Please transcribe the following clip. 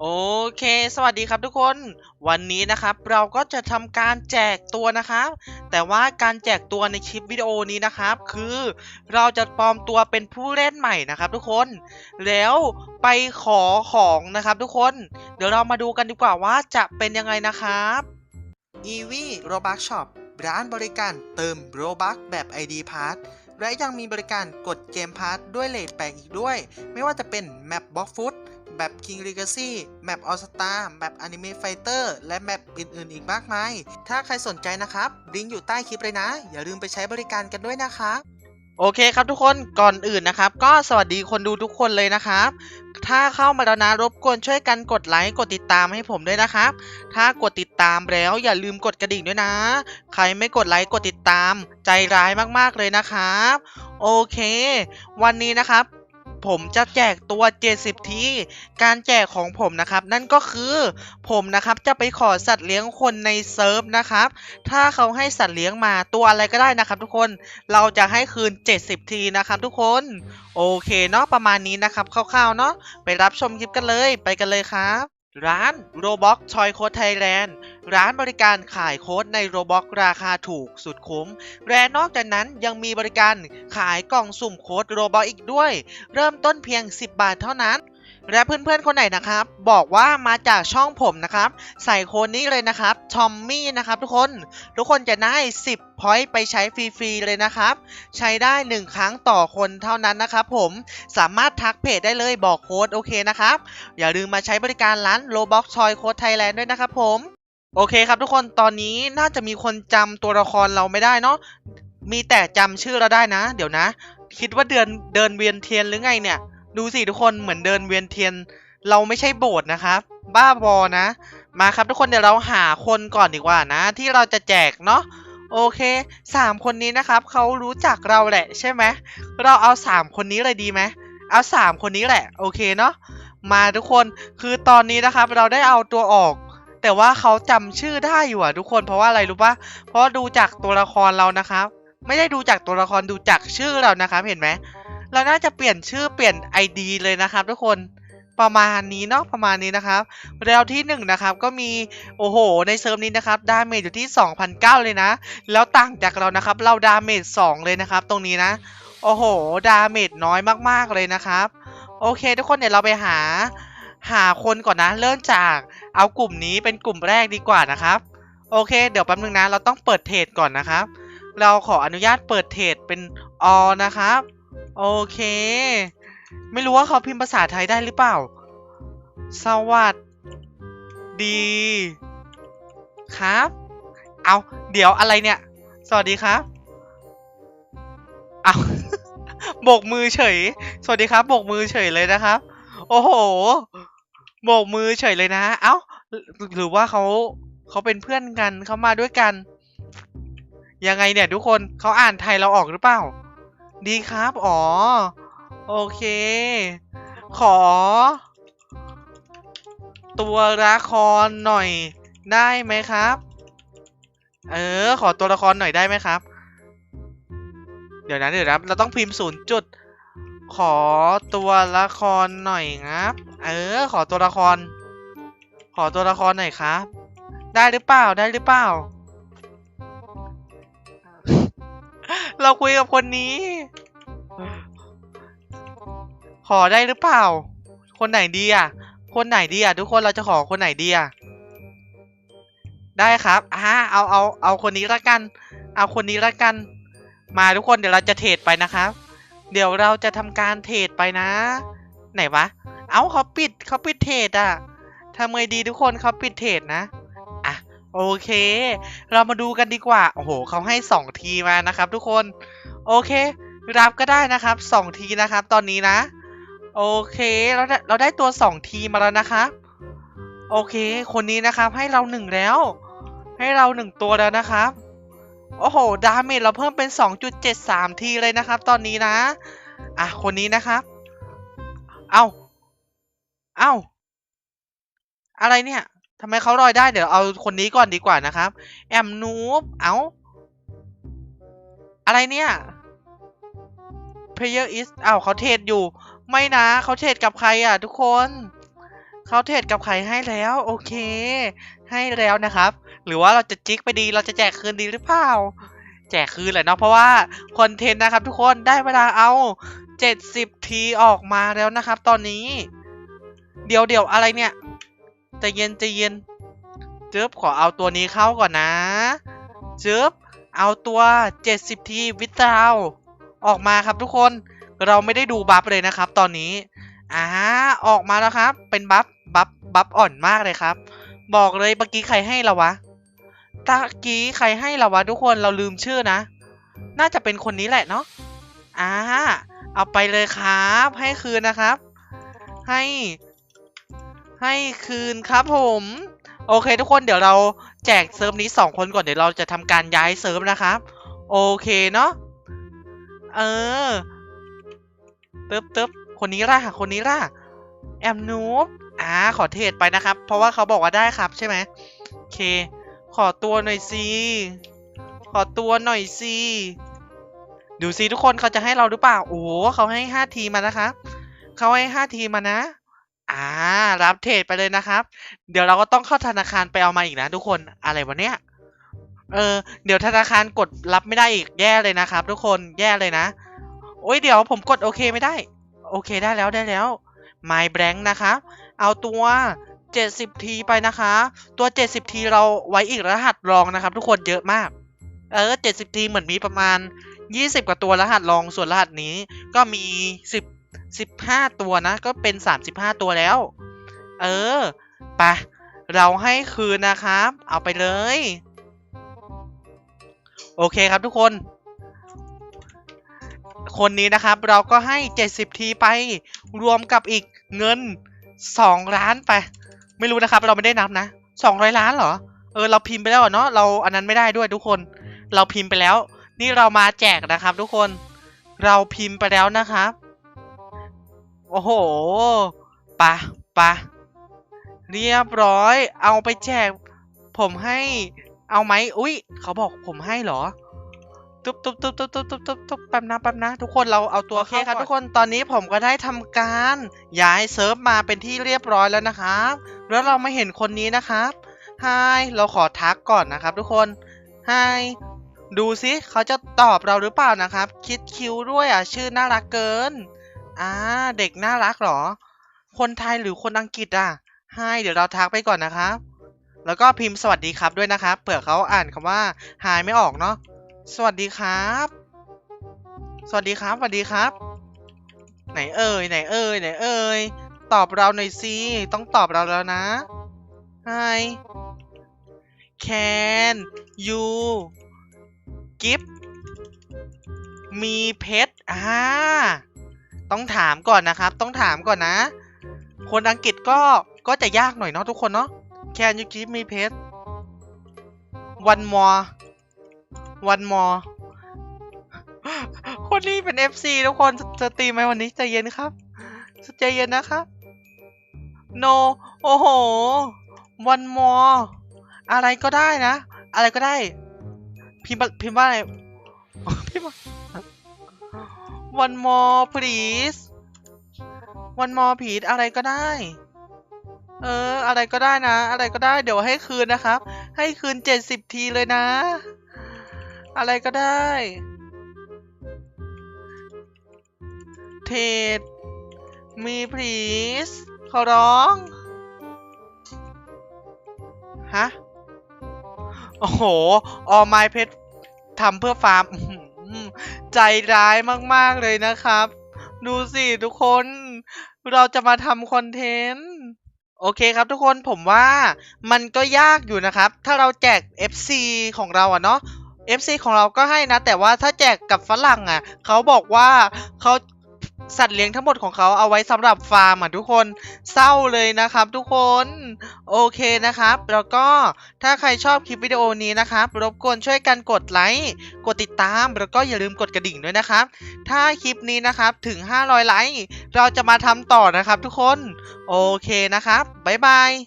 โอเค สวัสดีครับทุกคน วันนี้นะครับเราก็จะทำการแจกตัวนะครับ แต่ว่าการแจกตัวในคลิปวิดีโอนี้นะครับ คือเราจะปลอมตัวเป็นผู้เล่นใหม่นะครับ ทุกคน แล้วไปขอของนะครับทุกคน เดี๋ยวเรามาดูกันดีกว่าว่าจะเป็นยังไงนะครับ e v Robux Shop ร้านบริการเติม Robux แบบ ID Pass และยังมีบริการกดเกมพาร์ทด้วยเลทแปลกอีกด้วย ไม่ว่าจะเป็น Map Box Food แบบ King Legacy แมป All Star แบบ Anime Fighter และแมปอื่น ๆ อีกมากมาย ถ้าใครสนใจนะครับลิงก์อยู่ใต้คลิปเลยนะ อย่าลืมไปใช้บริการกันด้วยนะครับโอเคครับทุกคนก่อนอื่นนะครับ ก็สวัสดีคนดูทุกคนเลยนะครับ ถ้าเข้ามาแล้วนะรบกวนช่วยกันกดไลค์กดติดตามให้ผมด้วยนะครับ ถ้ากดติดตามแล้วอย่าลืมกดกระดิ่งด้วยนะ ใครไม่กดไลค์กดติดตาม ใจร้ายมากๆเลยนะครับ โอเค วันนี้นะครับ ผมจะแจกตัว 70 ที การแจกของผมนะครับ นั่นก็คือผมนะครับจะไปขอสัตว์เลี้ยงคนในเซิร์ฟนะครับ ถ้าเขาให้สัตว์เลี้ยงมาตัวอะไรก็ได้นะครับ ทุกคนเราจะให้คืน 70 ทีนะครับ ทุกคนโอเคเนาะประมาณนี้นะครับคร่าวๆเนาะไปรับชมคลิปกันเลยไปกันเลยครับ ร้าน Roblox Toy Code Thailand ร้านบริการขายโค้ดใน Roblox ราคาถูกสุดคุ้ม และนอกจากนั้นยังมีบริการขายกล่องสุ่มโค้ด Roblox อีกด้วย เริ่มต้นเพียง 10 บาทเท่านั้น และเพื่อนๆคนไหนนะครับ บอกว่ามาจากช่องผมนะครับ ใส่โค้ดนี้เลยนะครับทอมมี่นะครับทุกคนทุกคนจะได้ 10 พอยต์ไปใช้ฟรีๆเลยนะครับ ใช้ได้ 1 ครั้งต่อคนเท่านั้นนะครับผมสามารถทักเพจได้เลยบอกโค้ดโอเคนะครับ อย่าลืมมาใช้บริการร้าน Roblox Toy Code Thailand ด้วยนะครับผมโอเคครับทุกคนตอนนี้น่าจะมีคนจำตัวละครเราไม่ได้เนาะมีแต่จำชื่อเราได้นะ เดี๋ยวนะ คิดว่าเดินเดินเวียนเทียนหรือไงเนี่ย ดูสิทุกคนเหมือนเดินเวียนเทียน เราไม่ใช่โบสถ์นะครับ บ้าบอนะ มาครับทุกคนเดี๋ยวเราหาคนก่อนดีกว่านะ ที่เราจะแจกเนาะโอเคสามคนนี้นะครับเขารู้จักเราแหละใช่ไหมเราเอาสามคนนี้เลยดีไหมเอาสามคนนี้แหละ โอเคเนาะมาทุกคนคือตอนนี้นะครับ เราได้เอาตัวออก แต่ว่าเขาจำชื่อได้อยู่อะทุกคนเพราะว่าอะไรรู้ปะเพราะดูจากตัวละครเรานะครับ ไม่ได้ดูจากตัวละครดูจากชื่อเรานะครับเห็นไหม เราน่าจะเปลี่ยนชื่อเปลี่ยน ID เลยนะครับ ทุกคนประมาณนี้เนาะประมาณนี้นะครับแล้วที่หนึ่งนะครับก็มีโอ้โห ในเซิร์ฟนี้นะครับดาเมจอยู่ที่ 2,009 เลยนะ แล้วต่างจากเรานะครับ เราดาเมจ2เลยนะครับ ตรงนี้นะ โอ้โห ดาเมจน้อยมากๆเลยนะครับ โอเค ทุกคนเดี๋ยวเราไปหา หาคนก่อนนะ เริ่มจากเอากลุ่มนี้เป็นกลุ่มแรกดีกว่านะครับ โอเค เดี๋ยวแป๊บนึงนะ เราต้องเปิดเทรดก่อนนะครับ เราขออนุญาตเปิดเทรดเป็นอนะครับ โอเค ไม่รู้ว่าเขาพิมพ์ภาษาไทยได้หรือเปล่า สวัสดี ครับ เอาเดี๋ยวอะไรเนี่ย สวัสดีครับ เอาโบกมือเฉย สวัสดีครับโบกมือเฉยเลยนะครับ โอ้โห โบกมือเฉยเลยนะ เอ้า หรือว่าเขาเขาเป็นเพื่อนกันเขามาด้วยกัน ยังไงเนี่ยทุกคนเขาอ่านไทยเราออกหรือเปล่า ดีครับ อ๋อ โอเค ขอ ตัวละครหน่อยได้ไหมครับ เออ ขอตัวละครหน่อยได้ไหมครับ เดี๋ยวนะเดี๋ยวนะเราต้องพิมพ์ศูนย์จุด ขอตัวละครหน่อยครับ เออ ขอตัวละคร ขอตัวละครหน่อยครับ ได้หรือเปล่า ได้หรือเปล่า เราคุยกับคนนี้ ขอได้หรือเปล่า คนไหนดีอะ คนไหนดีอะ ทุกคนเราจะขอคนไหนดีอะ ได้ครับอ่าเอาเอาเอาคนนี้ละกัน เอาคนนี้ละกัน มาทุกคนเดี๋ยวเราจะเทรดไปนะครับ เดี๋ยวเราจะทำการเทรดไปนะ ไหนวะ เอ้าเขาปิดเขาปิดเทรดอะทำไงดีทุกคนเขาปิดเทรดนะ โอเค เรามาดูกันดีกว่า โอ้โหเขาให้สองทีมานะครับ ทุกคน โอเค รับก็ได้นะครับสองทีนะครับ ตอนนี้นะ โอเค เราได้เราได้ตัวสองทีมาแล้วนะครับ โอเค คนนี้นะครับให้เราหนึ่งแล้ว ให้เราหนึ่งตัวแล้วนะครับ โอ้โห ดาเมจเราเพิ่มเป็น 2.73 ทีเลยนะครับ ตอนนี้นะ อะ คนนี้นะครับ เอาเอาอะไรเนี่ย ทำไมเขาลอยได้เดี๋ยวเอาคนนี้ก่อนดีกว่านะครับ แอมนูบเอาอะไรเนี่ย player is อ้าวเขาเทรดอยู่ ไม่นะเขาเทรดกับใครอะ ทุกคนเขาเทรดกับใครให้แล้ว โอเค ให้แล้วนะครับ หรือว่าเราจะจิกไปดีเราจะแจกคืนดีหรือเปล่า แจกคืนแหละเนาะเพราะว่าคอนเทนต์นะครับ ทุกคนได้เวลาเอา70ทีออกมาแล้วนะครับ ตอนนี้ เดี๋ยวเดี๋ยวอะไรเนี่ย ใจเย็นใจเย็นจึ๊บขอเอาตัวนี้เข้าก่อนนะจึ๊บเอาตัว 70 ทีวิตาวออกมาครับทุกคนเราไม่ได้ดูบัฟเลยนะครับ ตอนนี้อ่าออกมาแล้วครับ เป็นบัฟบัฟบัฟอ่อนมากเลยครับ บอกเลยเมื่อกี้ใครให้เราวะตะกี้ใครให้เราวะทุกคนเราลืมชื่อนะ น่าจะเป็นคนนี้แหละเนาะอ่าเอาไปเลยครับ ให้คืนนะครับ ให้ ให้คืนครับผม โอเคทุกคนเดี๋ยวเราแจกเซิร์ฟนี้สองคนก่อนเดี๋ยวเราจะทำการย้ายเซิร์ฟนะครับ โอเคเนาะเออตึ๊บตึ๊บคนนี้ล่ะคนนี้ล่ะแอมนูบอ่าขอเทรดไปนะครับ เพราะว่าเขาบอกว่าได้ครับใช่ไหมโอเค ขอตัวหน่อยสิขอตัวหน่อยสิดูสิทุกคนเขาจะให้เราหรือเปล่า โอ้โหเขาให้ห้าทีมานะครับเขาให้ห้าทีมานะ อ่า รับเทรดไปเลยนะครับ เดี๋ยวเราก็ต้องเข้าธนาคารไปเอามาอีกนะทุกคนอะไรวะเนี่ยเออเดี๋ยวธนาคารกดรับไม่ได้อีกแย่เลยนะครับ ทุกคนแย่เลยนะโอ้ยเดี๋ยวผมกดโอเคไม่ได้ โอเคได้แล้วได้แล้ว My Blank นะคะเอาตัว 70 ทีไปนะคะ ตัว 70 ทีเราไว้อีกรหัสรองนะครับ ทุกคนเยอะมากเออ70 ทีเหมือนมีประมาณ 20 กว่าตัวรหัสรองส่วนรหัสนี้ก็มี 10 15 ตัวนะ ก็เป็น 35 ตัวแล้ว เออไปะเราให้คืนนะครับ เอาไปเลย โอเคครับทุกคน คนนี้นะครับเราก็ให้ 70 ทีไป รวมกับอีกเงิน 2 ล้านไป ไม่รู้นะครับ เราไม่ได้นับนะ 200 ล้านเหรอ เออ เราพิมพ์ไปแล้วเนาะ เราอันนั้นไม่ได้ด้วยทุกคน เราพิมพ์ไปแล้ว นี่เรามาแจกนะครับ ทุกคน เราพิมพ์ไปแล้วนะครับ โอ้โหปะปะเรียบร้อย เอาไปแจก ผมให้ เอาไหมอุ้ยเขาบอกผมให้เหรอตุ๊บตุ๊บตุ๊บตุ๊บตุ๊บตุ๊บตุ๊บตุ๊บแป๊บนะแป๊บนะ ทุกคนเราเอาตัวเข้าครับทุกคนตอนนี้ผมก็ได้ทำการย้ายเซิร์ฟมาเป็นที่เรียบร้อยแล้วนะครับ แล้วเรามาเห็นคนนี้นะครับไฮเราขอทักก่อนนะครับ ทุกคนไฮดูสิเขาจะตอบเราหรือเปล่านะครับ คิดคิวด้วยอะชื่อน่ารักเกิน อ่าเด็กน่ารักเหรอ คนไทยหรือคนอังกฤษอะไฮเดี๋ยวเราทักไปก่อนนะครับ แล้วก็พิมพ์สวัสดีครับด้วยนะครับเผื่อเขาอ่านคำว่าไฮไม่ออกเนาะสวัสดีครับ สวัสดีครับสวัสดีครับ ไหนเอ่ยไหนเอ่ยไหนเอ่ยตอบเราหน่อยสิต้องตอบเราแล้วนะ Hi Can you give me pet อ่า ต้องถามก่อนนะครับ ต้องถามก่อนนะ คนอังกฤษก็ก็จะยากหน่อยเนาะทุกคนเนาะ Can you give me pet one more one more คนนี้เป็น FC ทุกคนจะตีไหมวันนี้ใจเย็นครับใจเย็นนะครับ no โอ้โห one more อะไรก็ได้นะ อะไรก็ได้ พิมพ์พิมพ์ว่าอะไรพิมพ์ ว่า one more please one more please อะไรก็ได้ เออ อะไรก็ได้นะ อะไรก็ได้ เดี๋ยวให้คืนนะครับ ให้คืนเจ็ดสิบทีเลยนะ อะไรก็ได้ เทดมี please ขอร้อง ฮะ โอ้โห ออ my pet ทำเพื่อฟาร์ม ใจร้ายมากๆเลยนะครับ ดูสิทุกคนเราจะมาทำคอนเทนต์โอเคครับทุกคนผมว่ามันก็ยากอยู่นะครับ ถ้าเราแจก FC ของเราอะเนาะ FC ของเราก็ให้นะ แต่ว่าถ้าแจกกับฝรั่งอะเขาบอกว่าเขา สัตว์เลี้ยงทั้งหมดของเขาเอาไว้สำหรับฟาร์มอะทุกคนเศร้าเลยนะครับทุกคนโอเคนะครับ แล้วก็ถ้าใครชอบคลิปวิดีโอนี้นะครับรบกวนช่วยกันกดไลค์กดติดตาม แล้วก็อย่าลืมกดกระดิ่งด้วยนะครับ ถ้าคลิปนี้นะครับถึง 500 ไลค์เราจะมาทำต่อนะครับ ทุกคน โอเคนะครับบ๊ายบาย